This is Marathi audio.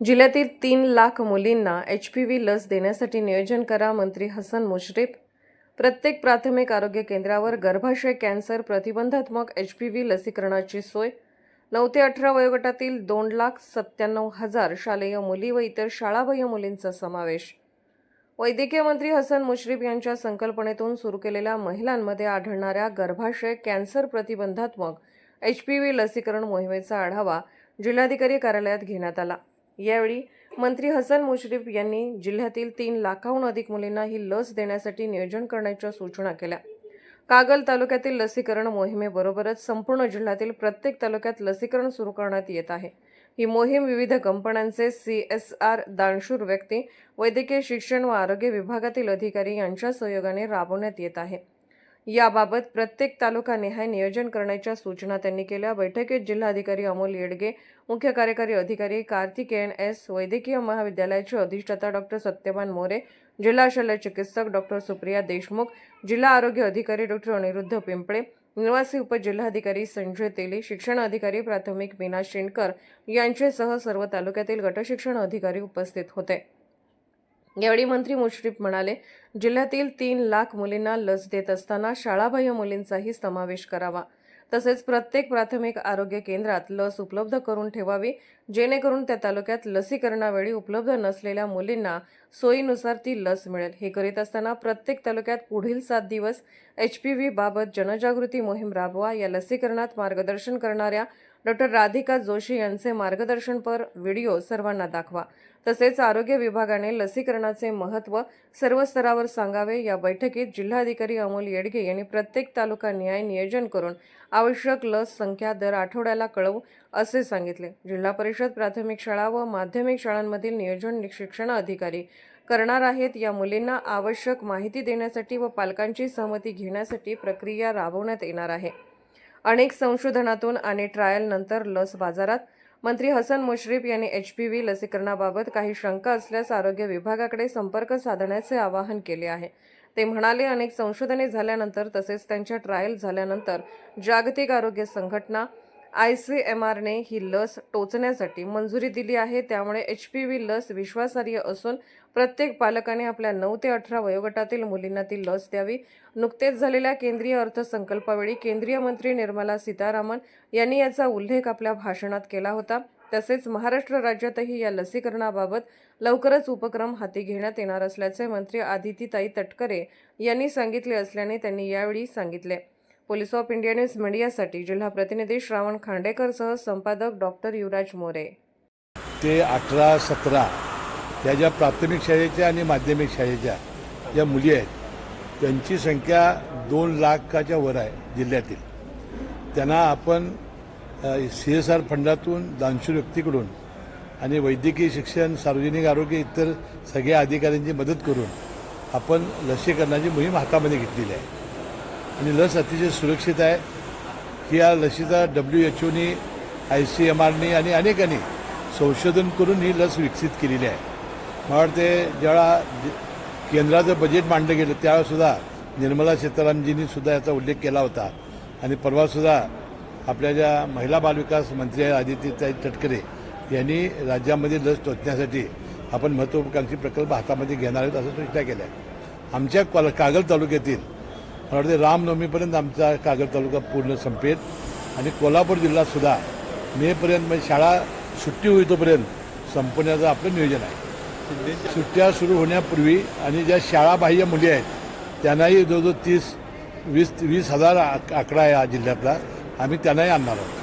जिल्ह्यातील तीन लाख मुलींना एच पी व्ही लस देण्यासाठी नियोजन करा मंत्री हसन मुश्रीफ. प्रत्येक प्राथमिक आरोग्य केंद्रावर गर्भाशय कॅन्सर प्रतिबंधात्मक एच पी व्ही लसीकरणाची सोय. नऊ ते अठरा वयोगटातील दोन लाख सत्त्याण्णव हजार शालेय मुली व इतर शाळाबाह्य मुलींचा समावेश. वैद्यकीय मंत्री हसन मुश्रीफ यांच्या संकल्पनेतून सुरू केलेल्या महिलांमध्ये आढळणाऱ्या गर्भाशय कॅन्सर प्रतिबंधात्मक एच पी व्ही लसीकरण मोहिमेचा आढावा जिल्हाधिकारी कार्यालयात घेण्यात आला. यावेळी मंत्री हसन मुश्रीफ यांनी जिल्ह्यातील तीन लाखाहून अधिक मुलींना ही लस देण्यासाठी नियोजन करण्याच्या सूचना केल्या. कागल तालुक्यातील लसीकरण मोहिमेबरोबरच संपूर्ण जिल्ह्यातील प्रत्येक तालुक्यात लसीकरण सुरू करण्यात येत आहे. ही मोहीम विविध कंपन्यांचे सी एस आर दानशूर व्यक्ती वैद्यकीय शिक्षण व आरोग्य विभागातील अधिकारी यांच्या सहयोगाने राबवण्यात येत आहे. याबाबत प्रत्येक तालुकानिहाय नियोजन करण्याच्या सूचना त्यांनी केल्या. बैठकीत जिल्हाधिकारी अमोल येडगे मुख्य कार्यकारी अधिकारी कार्तिकेयन एस वैद्यकीय महाविद्यालयाचे अधिष्ठाता डॉक्टर सत्यमान मोरे जिल्हा शल्य चिकित्सक डॉक्टर सुप्रिया देशमुख जिल्हा आरोग्य अधिकारी डॉक्टर अनिरुद्ध पिंपळे निवासी उपजिल्हाधिकारी संजय तेली शिक्षण अधिकारी प्राथमिक मीना शेणकर यांच्यासह सर्व तालुक्यातील गटशिक्षण अधिकारी उपस्थित होते. यावेळी मंत्री मुश्रीफ म्हणाले जिल्ह्यातील तीन लाख मुलींना लस देत असताना शाळाबाह्य मुलींचाही समावेश करावा. तसेच प्रत्येक प्राथमिक आरोग्य केंद्रात लस उपलब्ध करून ठेवावी जेणेकरून त्या तालुक्यात लसीकरणावेळी उपलब्ध नसलेल्या मुलींना सोयीनुसार ती लस मिळेल. हे करीत असताना प्रत्येक तालुक्यात पुढील सात दिवस एच पी व्ही बाबत जनजागृती मोहीम राबवा या लसीकरणात मार्गदर्शन करणाऱ्या डॉक्टर राधिका जोशी यांचे मार्गदर्शनपर व्हिडिओ सर्वांना दाखवा. तसेच आरोग्य विभागाने लसीकरणाचे महत्त्व सर्व स्तरावर सांगावे. या बैठकीत जिल्हाधिकारी अमोल येडगे यांनी प्रत्येक तालुका न्याय नियोजन करून आवश्यक लस संख्या दर आठवड्याला कळवू असे सांगितले. जिल्हा परिषद प्राथमिक शाळा व माध्यमिक शाळांमधील नियोजन शिक्षण अधिकारी करणार आहेत. या मुलींना आवश्यक माहिती देण्यासाठी व पालकांची सहमती घेण्यासाठी प्रक्रिया राबवण्यात येणार आहे. अनेक संशोधनातून आणि ट्रायल नंतर लस बाजारात. मंत्री हसन मुश्रीफ यांनी एच पी व्ही लसीकरणाबाबत काही शंका असल्यास आरोग्य विभागाकडे संपर्क साधण्याचे आवाहन केले आहे. ते म्हणाले अनेक संशोधने झाल्यानंतर तसेच त्यांच्या ट्रायल झाल्यानंतर जागतिक आरोग्य संघटना आय सी एम आरने ही लस टोचण्यासाठी मंजुरी दिली आहे. त्यामुळे एच पी व्ही लस विश्वासार्ह असून प्रत्येक पालकाने आपल्या नऊ ते अठरा वयोगटातील मुलींना ती लस द्यावी. नुकतेच झालेल्या केंद्रीय अर्थसंकल्पावेळी केंद्रीय मंत्री निर्मला सीतारामन यांनी याचा उल्लेख आपल्या भाषणात केला होता. तसेच महाराष्ट्र राज्यातही या लसीकरणाबाबत लवकरच उपक्रम हाती घेण्यात येणार असल्याचे मंत्री आदितीताई तटकरे यांनी सांगितले असल्याने त्यांनी यावेळी सांगितले. पोलीस ऑफ इंडिया न्यूज मीडियासाठी जिल्हा प्रतिनिधी श्रावण खांडेकरसह संपादक डॉक्टर युवराज मोरे. ते अठरा सतरा या ज्या प्राथमिक शाळेच्या आणि माध्यमिक शाळेच्या ज्या मुली आहेत त्यांची संख्या दोन लाखाच्या वर आहे जिल्ह्यातील. त्यांना आपण सी एस आर फंडातून दानशूर व्यक्तीकडून आणि वैद्यकीय शिक्षण सार्वजनिक आरोग्य इतर सगळ्या अधिकाऱ्यांची मदत करून आपण लसीकरणाची मोहीम हातामध्ये घेतलेली आहे. आणि लस अतिशय सुरक्षित आहे. ही या लसीचा डब्ल्यू एच ओनी आय सी एम आरनी आणि अनेकांनी संशोधन करून ही लस विकसित केलेली आहे. मला वाटते ज्यावेळा केंद्राचं बजेट मांडलं गेलं त्यावेळेसुद्धा निर्मला सीतारामजींनी सुद्धा याचा उल्लेख केला होता. आणि परवासुद्धा आपल्या ज्या महिला बालविकास मंत्री आहेत आदित्यताई तटकरे यांनी राज्यामध्ये लस टोचण्यासाठी आपण महत्त्वाकांक्षी प्रकल्प हातामध्ये घेणार आहोत असं सूचना केल्या. आमच्या कॉल कागल तालुक्यातील मला वाटते रामनवमीपर्यंत आमचा कागल तालुका पूर्ण संपेल. आणि कोल्हापूर जिल्हासुद्धा मेपर्यंत म्हणजे शाळा सुट्टी होईतोपर्यंत संपवण्याचं आपलं नियोजन आहे. सुट्ट्या सुरू होण्यापूर्वी आणि ज्या शाळाबाह्य मुली आहेत त्यांनाही जवळजवळ तीस वीस वीस हजार आक- आकडा आहे या जिल्ह्यातला. आम्ही त्यांनाही आणणार आहोत.